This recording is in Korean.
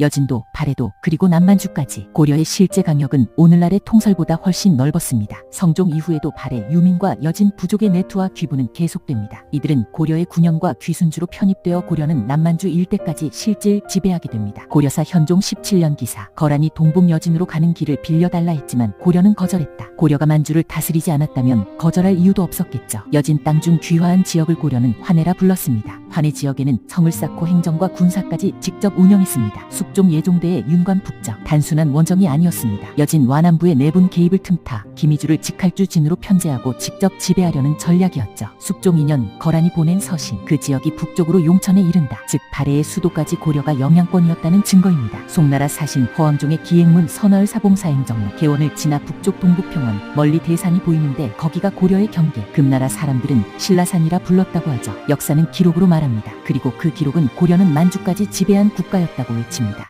여진도, 발해도, 그리고 남만주까지 고려의 실제 강력은 오늘날의 통설보다 훨씬 넓었습니다. 성종 이후에도 발해, 유민과 여진 부족의 내투와 귀부는 계속됩니다. 이들은 고려의 군영과 귀순주로 편입되어 고려는 남만주 일대까지 실질 지배하게 됩니다. 고려사 현종 17년 기사 거란이 동북 여진으로 가는 길을 빌려달라 했지만 고려는 거절했다. 고려가 만주를 다스리지 않았다면 거절할 이유도 없었겠죠. 여진 땅 중 귀화한 지역을 고려는 환해라 불렀습니다. 환해 지역에는 성을 쌓고 행정과 군사까지 직접 운영했습니다. 숙종 예종대의 윤관 북적 단순한 원정이 아니었습니다. 여진 완안부의 내분 개입을 틈타 김희주를 직할주 진으로 편제하고 직접 지배하려는 전략이었죠. 숙종 2년 거란이 보낸 서신 그 지역이 북쪽으로 용천에 이른다. 즉 발해의 수도까지 고려가 영향권이었다는 증거입니다. 송나라 사신 허왕종의 기행문 선화을 사봉사 행정로 개원을 지나 북쪽 동북평원 멀리 대산이 보이는데 거기가 고려의 경계 금나라 사람들은 신라산이라 불렀다고 하죠. 역사는 기록으로 말합니다. 그리고 그 기록은 고려는 만주까지 지배한 국가였다고 외칩니다.